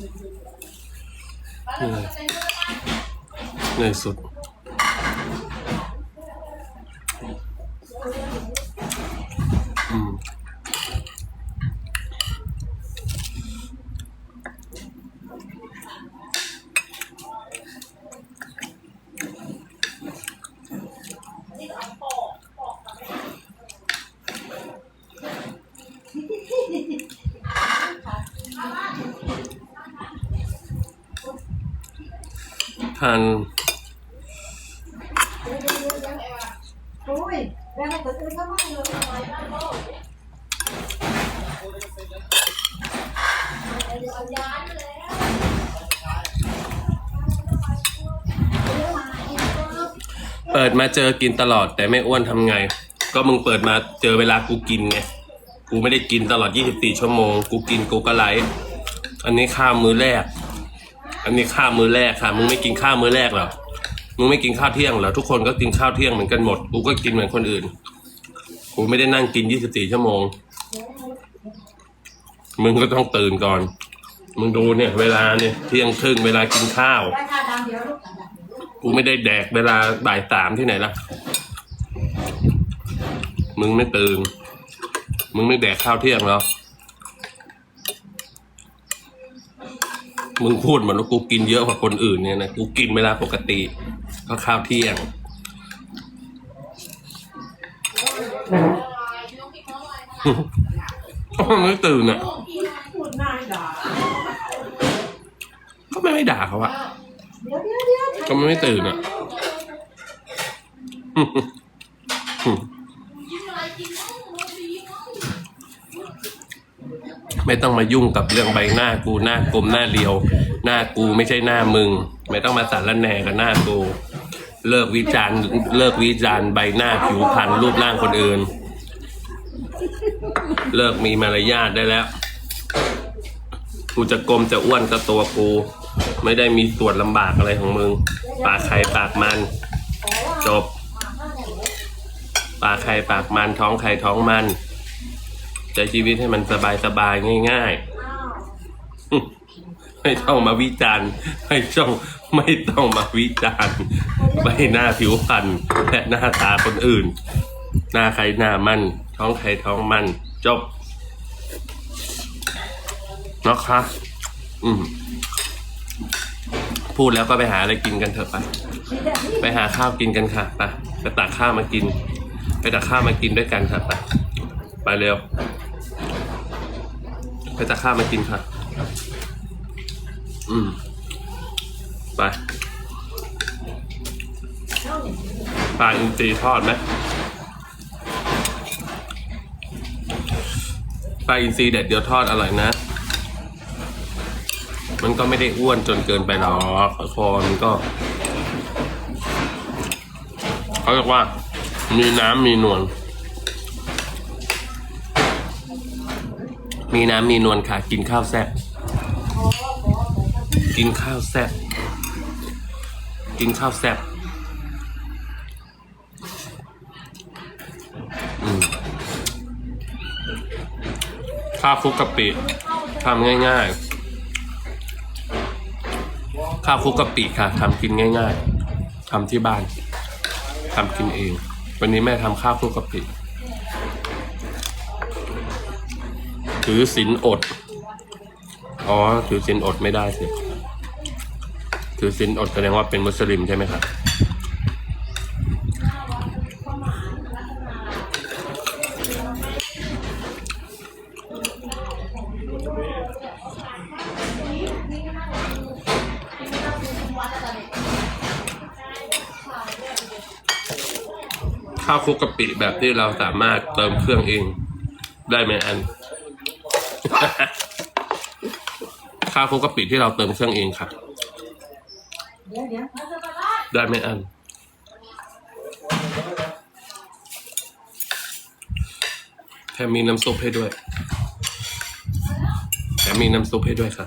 นี่เลยเนยสดอืม ทานโอ้ยแล้วมันก็ตื่นก็ไม่เลยเปิดมาเจอกินตลอดแต่ไม่อ้วนทำไง ก็มึงเปิดมาเจอเวลากูกินไง กูไม่ได้กินตลอด 24 ชั่วโมง กูกินกูก็ไลฟ์อันนี้ข้าวมื้อแรก อันนี้ข้าวมื้อแรกค่ะ มึงไม่กินข้าวมื้อแรกเหรอ มึงไม่กินข้าวเที่ยงเหรอ ทุกคนก็กินข้าวเที่ยงเหมือนกันหมด กูก็กินเหมือนคนอื่น กูไม่ได้นั่งกิน 24 ชั่วโมง มึงก็ต้องตื่นก่อน มึงดูเนี่ย เวลาเนี่ยเที่ยงครึ่งเวลากินข้าว ได้ค่าทางเดียวลูกกูไม่ได้แดกเวลาบ่ายสามที่ไหนล่ะ มึงไม่ตื่น มึงไม่แดกข้าวเที่ยงเหรอ มึงพูดเหมือนว่ากูกินเยอะกว่าคนอื่นเนี่ยนะกูกินเวลาปกติก็ข้าวเที่ยง ไม่ตื่นอะพูดน่าด่าก็ไม่ไม่ด่าเขาอะก็ไมันไม่ตื่นอะ ไม่ต้องมายุ่งกับเรื่องใบหน้ากูหน้ากลมหน้าเรียว หน้ากูไม่ใช่หน้ามึง ไม่ต้องมาสารแหน่กับหน้ากู เลิกวิจารณ์เลิกวิจารณ์ใบหน้าผิวพรรณรูปร่างคนอื่น เลิกมีมารยาทได้แล้ว กูจะกลมจะอ้วนก็ตัวกู ไม่ได้มีส่วนลำบากอะไรของมึง ปากใครปากมัน จบ ปากใครปากมันท้องใครท้องมัน ช้ชีวิตให้มันสบายสบายๆง่ายๆ ไม่ต้องมาวิจารณ์ไม่ต้องไม่ต้องมาวิจารณ์ใบหน้าผิวพรรณและหน้าตาคนอื่น หน้าใครหน้ามันท้องใครท้องมันจบนะคะ อืม พูดแล้วก็ไปหาอะไรกินกันเถอะไปไปหาข้าวกินกันค่ะไปไปตักข้าวมากิน ไปตักข้าวมากินด้วยกันค่ะไปไปเร็ว ไปตักข้ามากินค่ะ อืม ไปปลาอินทรีทอดไหมปลาอินทรีแดดเดียวทอดอร่อยนะ มันก็ไม่ได้อ้วนจนเกินไปหรอกคอมันก็ เขาเรียกว่า มีน้ำมีนวล มีน้ำมีนวลค่ะ กินข้าวแซ่บกินข้าวแซ่บกินข้าวแซ่บข้าวคลุกกะปิทำง่าย ๆ ข้าวคลุกกะปิค่ะทำกินง่าย ๆทำที่บ้านทำกินเอง วันนี้แม่ทำข้าวคลุกกะปิ ถือศีลอด อ๋อ ถือศีลอดไม่ได้สิ ถือศีลอดแสดงว่าเป็นมุสลิมใช่ไหมครับ ข้าวคลุกกะปิแบบที่เราสามารถเติมเครื่องเอง ได้ไหมอัน ข้าวคุกกะปิที่เราเติมเครื่องเองค่ะ ได้ไหมอันแถมมีน้ำซุปให้ด้วยแถมมีน้ำซุปให้ด้วยค่ะ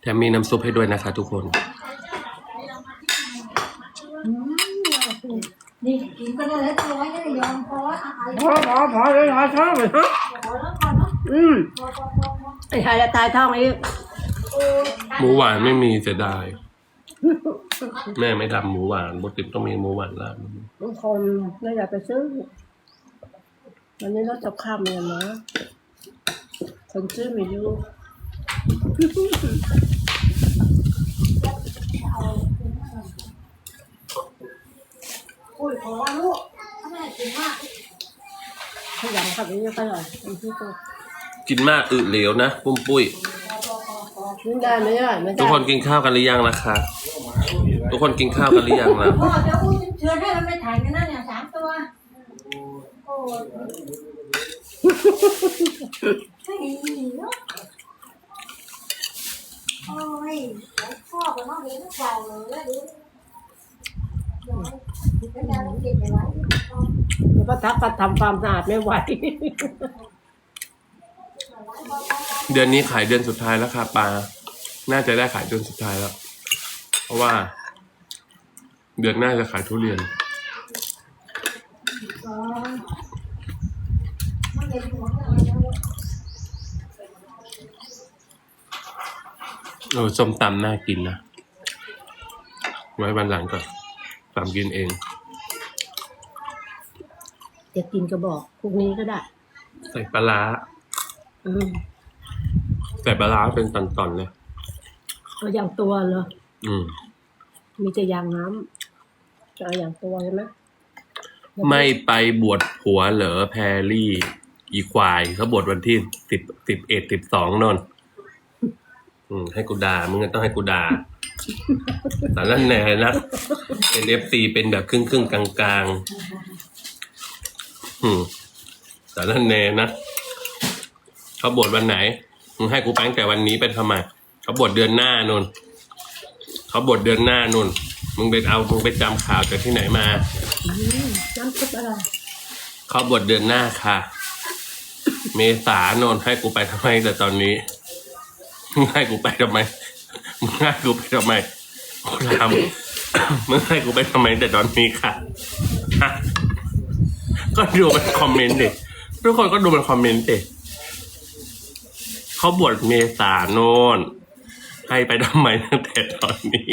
แถมมีน้ำซุปให้ด้วยนะคะทุกคนนี่กินก็ไปเลยตัวไว้ไม่ได้ยอมเพราะว่าอะไรพอพอพอเลยพอชอบเลยฮะขอแล้วก่อนเนาะ อืมพอพอพอพอไอไอ้ชายจะตายท้องอีกหมูหวานไม่มีเสียดาย แม่ไม่ทำหมูหวานปกติต้องมีหมูหวานร้านบางคนไม่อยากไปซื้อวันนี้เราจะข้ามเลยนะคนซื้อไม่อยู่อุ้ยขอลูกแม่กินมากขยันขับนี้ก็อร่อยอันที่ตัว กินมากอึเหลวนะปุ้มปุ้ย กินได้ไม่ได้ไม่ได้ทุกคนกินข้าวกันหรือยังนะคะ ทุกคนกินข้าวกันหรือยังล่ะ พ่อจะอุ้ยเชิญให้มันไปถ่ายกันนั่นเนี่ยสามตัวโอ้ยไม่ดีเนาะโอ้ยพ่อกับน้องเลี้ยงเก่าเลยแล้วดูเป็นดาวเด็กไปไว้ แล้วก็ทักก็ทำความสะอาดไม่ไหว เดือนนี้ขายเดือนสุดท้ายแล้วค่ะปลา น่าจะได้ขายเดือนสุดท้ายแล้ว เพราะว่า เดือนหน้าจะขายทุเรียนมันเป็นหัวอะไรนะเออส้มตำน่ากินนะ ไว้วันหลังก่อนตำกินเอง จะกินก็บอกพรุ่งนี้ก็ได้ ใส่ปลาร้า อืมใส่ปลาร้าเป็นตอนๆเลยก็อย่างตัวเหรอ อืม มีแต่ยางน้ำจะเอาอย่างตัวใช่ไหมไม่ไปบวชผัวเหรอแพรรี่ อีควายเขาบวชวันที่สิบสิบเอ็ดสิบสองนนอืมให้กูด่ามึงก็ต้องให้กูด่าแต่ละแหน่นะเป็นเอฟซีเป็นแบบครึ่งครึ่งๆกลางกลางๆอืมแต่ละแหน่นะ เขาบวชวันไหนมึงให้กูไปตั้งแต่วันนี้ไปทำไมเขาบวชเดือนหน้านนเขาบวชเดือนหน้านนมึงไปเอามึงไปจำข่าวจากที่ไหนมาอืมน้ำซุปอะไรเขาบทเดือนหน้าค่ะ เมษานนท์ให้กูไปทำไมแต่ตอนนี้มึงให้กูไปทำไมมึงให้กูไปทำไมกูถามมึงให้กูไปทำไมแต่ตอนนี้ค่ะฮะก็ดูเป็นคอมเมนต์ดิทุกคนก็ดูเป็นคอมเมนต์ดิ เขาบวชเมษาโนนให้ไปทำไมตั้งแต่ตอนนี้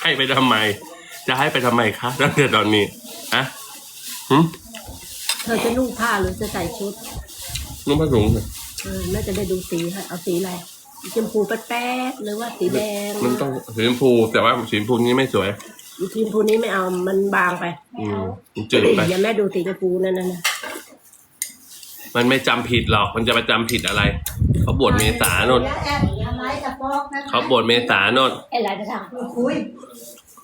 ให้ไปทำไม จะให้ไปทำไมคะตั้งแต่ตอนนี้ฮะหืมเธอจะนุ่งผ้าหรือจะใส่ชุดนุ่มผ้าถุงเออน่าจะได้ดูสีให้เอาสีอะไรสีชมพูแป๊ดๆหรือว่าสีแดงมันต้องสีชมพูแต่ว่าสีชมพูนี้ไม่สวยสีชมพูนี้ไม่เอามันบางไปอืมมันจืดไป อย่าแม่ดูสีชมพูนั่นนะ มันไม่จำผิดหรอก มันจะไปจำผิดอะไร เขาบวชเมษาโนนแล้วแอบทำไรจะฟอกนะเขาบวชเมษาโนนไอ้ไรจะทคุย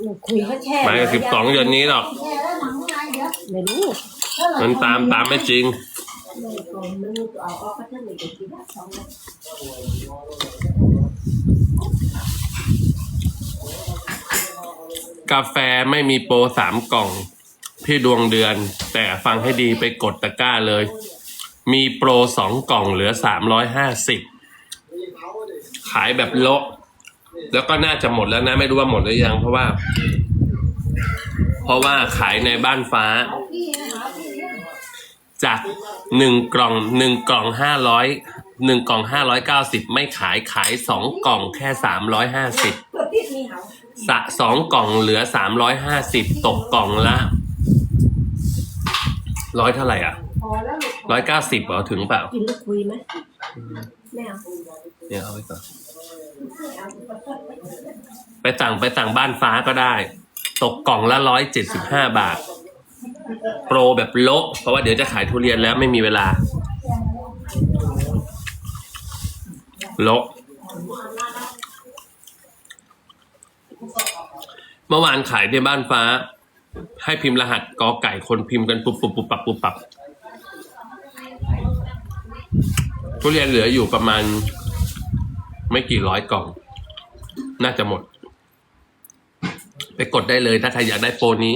ำคุยเขาแช่หมายสิบสองเดือนนี้หรอกแย่แล้วหนังอะไรเดี๋ยวไม่รู้มันตามตามไม่จริงไม่ก่อนมันเอาออกก็จะไม่ได้กินละสองละกาแฟไม่มีโปรสามกล่อง พี่ดวงเดือน แต่ฟังให้ดีไปกดตะกร้าเลย มีโปรสองกล่องเหลือสามร้อยห้าสิบขายแบบโละแล้วก็น่าจะหมดแล้วนะ ไม่รู้ว่าหมดหรือยัง เพราะว่า เพราะว่าขายในบ้านฟ้า จากหนึ่งกล่องหนึ่งกล่องห้าร้อยหนึ่งกล่องห้าร้อยเก้าสิบไม่ขายขายสองกล่องแค่สามร้อยห้าสิบสะสองกล่องเหลือสามร้อยห้าสิบตกกล่องละร้อยเท่าไหร่อะพอแล้ว ร้อยเก้าสิบเหรอถึงเปล่ากินแล้วคุยไหมไม่เอาเนี่ยเอาไปก่อนไปสั่งไปสั่งบ้านฟ้าก็ได้ ตกกล่องละร้อยเจ็ดสิบห้าบาท โปรแบบโละเพราะว่าเดี๋ยวจะขายทุเรียนแล้วไม่มีเวลา โละเมื่อวานขายในบ้านฟ้า ให้พิมพ์รหัสกอไก่คนพิมพ์กันปุบปุบปุบปับปุบปับ ทุเรียนเหลืออยู่ประมาณ ไม่กี่ร้อยกล่อง น่าจะหมด ไปกดได้เลยถ้าใครอยากได้โปรนี้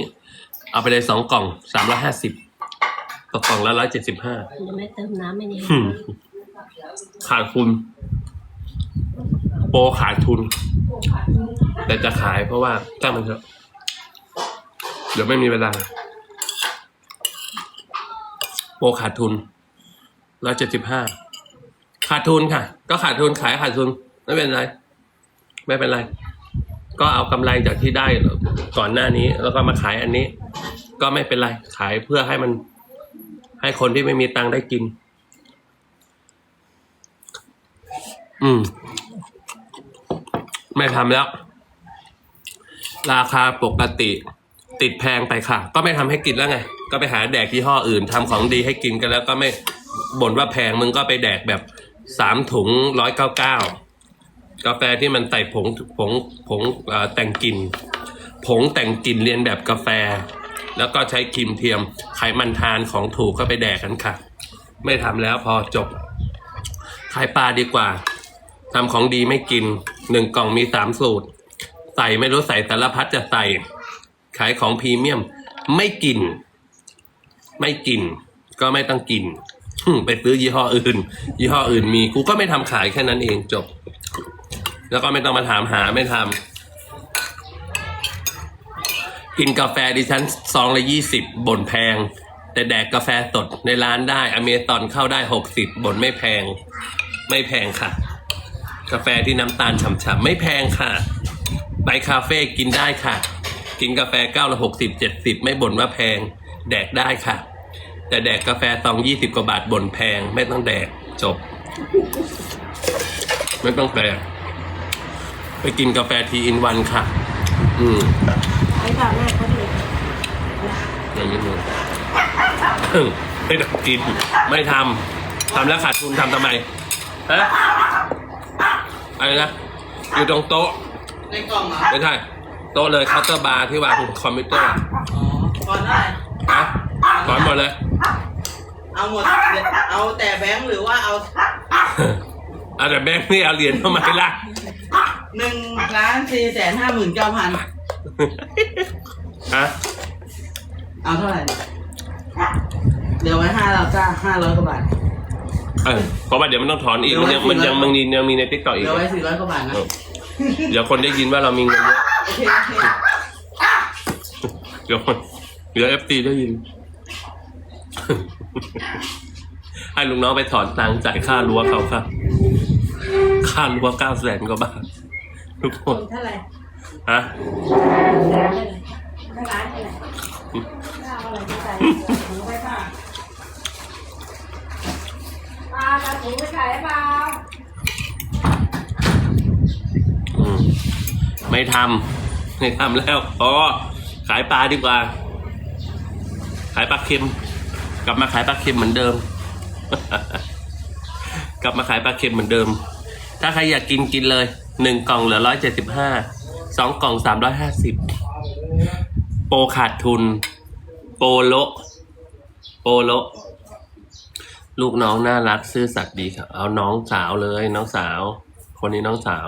เอาไปเลยสองกล่องสามร้อยห้าสิบต่อกล่องละร้อยเจ็ดสิบห้ายังไม่เติมน้ำไม่นี่ขาดทุน โปรขาดทุน แต่จะขายเพราะว่าจ้างมันเถอะเดี๋ยวไม่มีเวลา โปรขาดทุน ร้อยเจ็ดสิบห้าขาดทุนค่ะ ก็ขาดทุนขายขาดทุนไม่เป็นไร ไม่เป็นไร ก็เอากำไรจากที่ได้ก่อนหน้านี้ แล้วก็มาขายอันนี้ ก็ไม่เป็นไร ขายเพื่อให้มัน ให้คนที่ไม่มีตังค์ได้กิน อืม ไม่ทำแล้ว ราคาปกติ ติดแพงไปค่ะ ก็ไม่ทำให้กินแล้วไง ก็ไปหาแดกยี่ห้ออื่นทำของดีให้กินกันแล้วก็ไม่ บ่นว่าแพงมึงก็ไปแดกแบบสามถุงร้อยเก้าเก้ากาแฟที่มันใส่ผงผงผงแต่งกลิ่นผงแต่งกลิ่นเรียนแบบกาแฟ แล้วก็ใช้ครีมเทียมไขมันทานของถูกก็ไปแดกกันค่ะ ไม่ทำแล้วพอจบ ขายปลาดีกว่าทำของดีไม่กินหนึ่งกล่องมีสามสูตร ใส่ไม่รู้ใส่สารพัดจะใส่ ขายของพรีเมียม ไม่กิน ไม่กิน ก็ไม่ต้องกิน ไปซื้อยี่ห้ออื่น ยี่ห้ออื่นมีกูก็ไม่ทำขายแค่นั้นเองจบ แล้วก็ไม่ต้องมาถามหาไม่ทำกินกาแฟดิฉันซองละยี่สิบบ่นแพง แต่แดกกาแฟสดในร้านได้ อเมซอนเข้าได้หกสิบบ่นไม่แพง ไม่แพงค่ะ กาแฟที่น้ำตาลฉ่ำๆไม่แพงค่ะ ไปคาเฟ่กินได้ค่ะ กินกาแฟเก้าละหกสิบเจ็ดสิบไม่บ่นว่าแพง แดกได้ค่ะ แต่แดกกาแฟซองยี่สิบกว่าบาทบ่นแพง ไม่ต้องแดกจบ ไม่ต้องแดกไปกินกาแฟทีอินวันค่ะ อืมไอ้ค่ะแม่เขาดีอย่างนี้เลยไม่ต้องกิน ไม่ทำทำแล้วขาดทุนทำทำไมฮะอะไรนะ อยู่ตรงโต๊ะในกล่องเหรอไม่ใช่โต๊ะเลยเคาน์เตอร์บาร์ที่วางคอมพิวเตอร์อ๋อก่อนได้นะถอนหมดเลย เอาหมด เอาแต่แบงค์หรือว่าเอาเอาแต่แบงค์นี่เอาเหรียญทำไมล่ะ หนึ่งล้านสี่แสนห้าหมื่นเก้าพันฮะเอาเท่าไหร่เหลือไว้ห้าเราจ้าห้าร้อยกว่าบาท เออเพราะว่าเดี๋ยวมันต้องถอนอีก มันยังมันยังมันยังยังมีในติ๊กต็อกเหอีกลือไว้สี่ร้อยกว่าบาทนะเออเดี๋ยวคนได้ยินว่าเรามีเงินเยอะโอเคโอเคเดี๋ยวคนเดี๋ยวเอฟซีได้ยิน ให้ลุงน้องไปถอนตังค์จ่ายค่ารั้วเขาครับ ค่ารั้วเก้าแสนกว่าบาททุกคคนนเท่าไหร่ฮะแสนเท่าไหร่ไม่ร้านเท่าไหร่ข้าวอะไรที่ใส่ถุงไว้ค่ะปลาปลาถุงไปขายเปล่าอืมไม่ทำไม่ทำแล้วอ๋อขายปลาดีกว่า ขายปลาเค็ม กลับมาขายปลาเค็มเหมือนเดิม กลับมาขายปลาเค็มเหมือนเดิม ถ้าใครอยากกินกินเลยหนึ่งกล่องเหลือร้อยเจ็ดสิบห้าสองกล่องสามร้อยห้าสิบโปรขาดทุน โปรโละโปรโละลูกน้องน่ารักซื่อสัตย์ดีครับเอาน้องสาวเลยน้องสาว คนนี้น้องสาว